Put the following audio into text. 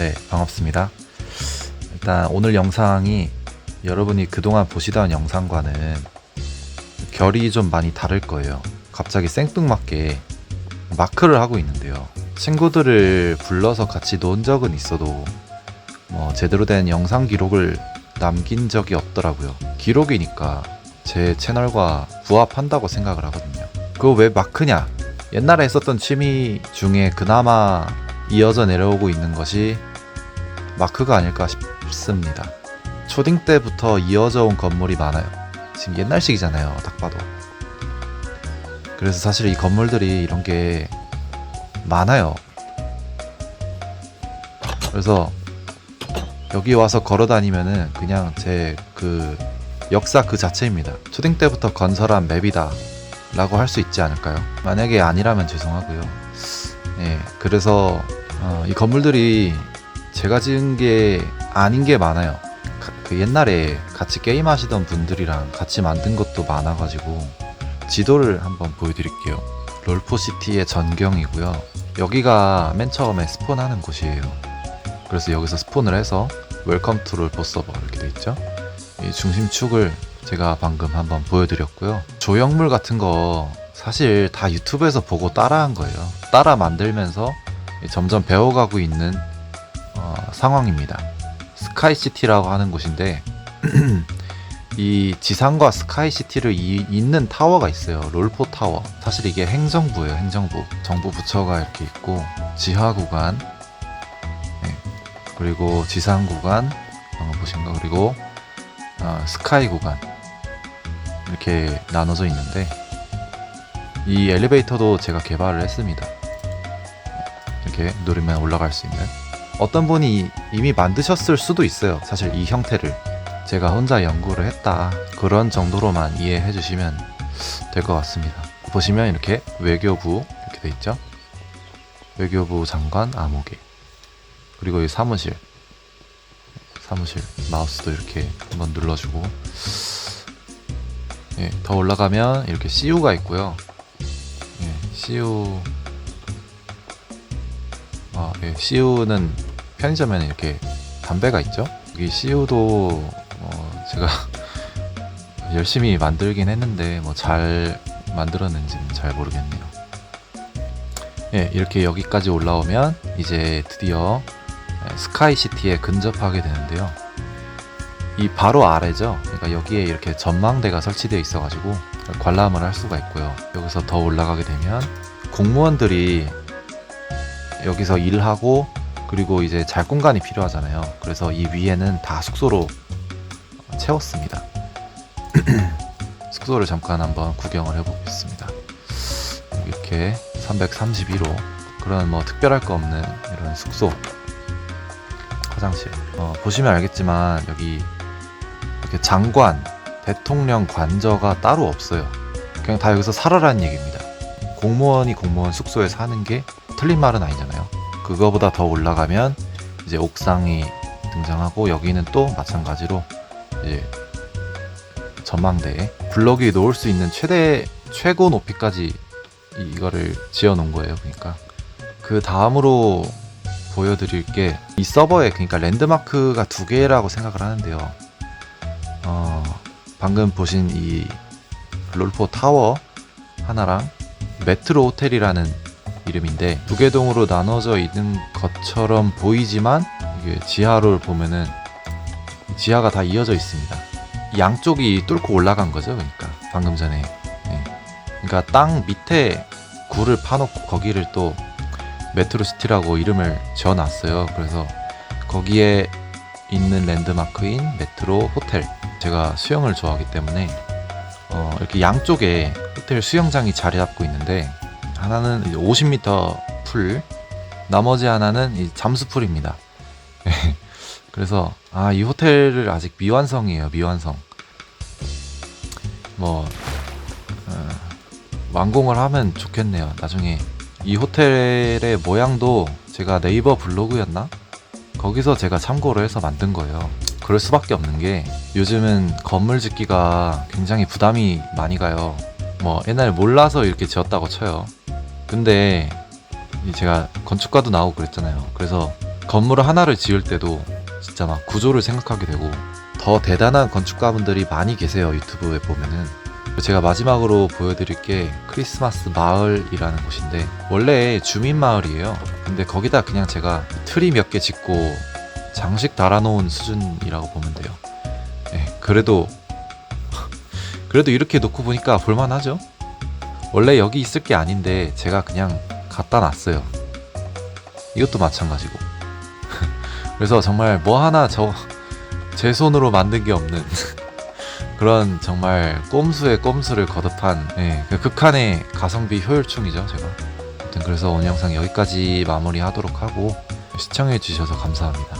네, 반갑습니다. 일단 오늘 영상이 여러분이 그동안 보시던 영상과는 결이 좀 많이 다를 거예요. 갑자기 생뚱맞게 마크를 하고 있는데요. 친구들을 불러서 같이 논 적은 있어도 뭐 제대로 된 영상 기록을 남긴 적이 없더라고요. 기록이니까 제 채널과 부합한다고 생각을 하거든요. 그거 왜 마크냐? 옛날에 했었던 취미 중에 그나마 이어져 내려오고 있는 것이 마크가 아닐까 싶습니다. 초딩 때부터 이어져 온 건물이 많아요. 지금 옛날식이잖아요, 딱 봐도. 그래서 사실 이 건물들이 이런 게 많아요. 그래서 여기 와서 걸어 다니면은 그냥 제 그 역사 그 자체입니다. 초딩 때부터 건설한 맵이다. 라고 할 수 있지 않을까요? 만약에 아니라면 죄송하고요. 예, 그래서 어, 이 건물들이 제가 지은 게 아닌 게 많아요. 가- 그 옛날에 같이 게임하시던 분들이랑 같이 만든 것도 많아가지고 지도를 한번 보여드릴게요. 롤포시티의 전경이고요. 여기가 맨 처음에 스폰하는 곳이에요. 그래서 여기서 스폰을 해서 웰컴 투 롤포 서버 이렇게 돼 있죠. 이 중심축을 제가 방금 한번 보여드렸고요. 조형물 같은 거 사실 다 유튜브에서 보고 따라한 거예요. 따라 만들면서 점점 배워가고 있는 어, 상황입니다. 스카이시티라고 하는 곳인데 이 지상과 스카이시티를 이, 잇는 타워가 있어요. 롤포 타워. 사실 이게 행정부예요. 행정부. 정부 부처가 이렇게 있고 지하 구간 네. 그리고 지상 구간 방금 보신 거 그리고 어, 스카이 구간 이렇게 나눠져 있는데 이 엘리베이터도 제가 개발을 했습니다. 이렇게 누르면 올라갈 수 있는 어떤 분이 이미 만드셨을 수도 있어요. 사실 이 형태를 제가 혼자 연구를 했다 그런 정도로만 이해해 주시면 될 것 같습니다. 보시면 이렇게 외교부 이렇게 돼 있죠. 외교부 장관 암호계 그리고 이 사무실 사무실 마우스도 이렇게 한번 눌러주고 예, 더 올라가면 이렇게 CU가 있고요. 예, CU 아, 예, CU는 편의점에는 이렇게 담배가 있죠. 여기 CU도 어, 제가 열심히 만들긴 했는데 뭐 잘 만들었는지는 잘 모르겠네요. 예, 이렇게 여기까지 올라오면 이제 드디어 예, 스카이시티에 근접하게 되는데요. 이 바로 아래죠. 그러니까 여기에 이렇게 전망대가 설치되어 있어가지고 관람을 할 수가 있고요. 여기서 더 올라가게 되면 공무원들이 여기서 일하고 그리고 이제 잘 공간이 필요하잖아요. 그래서 이 위에는 다 숙소로 채웠습니다. 숙소를 잠깐 한번 구경을 해보겠습니다. 이렇게 331호 그런 뭐 특별할 거 없는 이런 숙소 화장실 어, 보시면 알겠지만 여기 이렇게 장관 대통령 관저가 따로 없어요 그냥 다 여기서 살아라는 얘기입니다 공무원이 공무원 숙소에 사는 게 틀린 말은 아니잖아요 그거보다 더 올라가면 이제 옥상이 등장하고 여기는 또 마찬가지로 이제 전망대에 블럭 위에 놓을 수 있는 최대 최고 높이까지 이- 이거를 지어 놓은 거예요 그러니까 그 다음으로 보여드릴 게 이 서버에 그러니까 랜드마크가 두 개라고 생각을 하는데요. 어, 방금 보신 이 롤포 타워 하나랑 메트로 호텔이라는 이름인데 두 개 동으로 나눠져 있는 것처럼 보이지만 이게 지하를 보면은 지하가 다 이어져 있습니다. 양쪽이 뚫고 올라간 거죠, 그러니까 방금 전에. 예. 그러니까 땅 밑에 굴을 파놓고 거기를 또 메트로시티라고 이름을 지어놨어요. 그래서 거기에 있는 랜드마크인 메트로 호텔. 제가 수영을 좋아하기 때문에 어, 이렇게 양쪽에 호텔 수영장이 자리 잡고 있는데 하나는 이제 50m 풀, 나머지 하나는 이 잠수풀입니다. 그래서 아 이 호텔을 아직 미완성이에요. 미완성. 뭐 어, 완공을 하면 좋겠네요. 나중에 이 호텔의 모양도 제가 네이버 블로그였나? 거기서 제가 참고를 해서 만든 거예요. 그럴 수밖에 없는 게 요즘은 건물 짓기가 굉장히 부담이 많이 가요. 뭐 옛날에 몰라서 이렇게 지었다고 쳐요. 근데 이 제가 건축가도 나오고 그랬잖아요. 그래서 건물 하나를 지을 때도 진짜 막 구조를 생각하게 되고 더 대단한 건축가분들이 많이 계세요 유튜브에 보면은. 제가 마지막으로 보여드릴 게 크리스마스 마을이라는 곳인데 원래 주민 마을이에요. 근데 거기다 그냥 제가 트리 몇 개 짓고 장식 달아놓은 수준이라고 보면 돼요. 예, 그래도 그래도 이렇게 놓고 보니까 볼만하죠 원래 여기 있을 게 아닌데 제가 그냥 갖다 놨어요. 이것도 마찬가지고. 그래서 정말 뭐 하나 저 제 손으로 만든 게 없는 그런 정말 꼼수의 꼼수를 거듭한 예, 그 극한의 가성비 효율충이죠 제가. 그래서 오늘 영상 여기까지 마무리하도록 하고 시청해 주셔서 감사합니다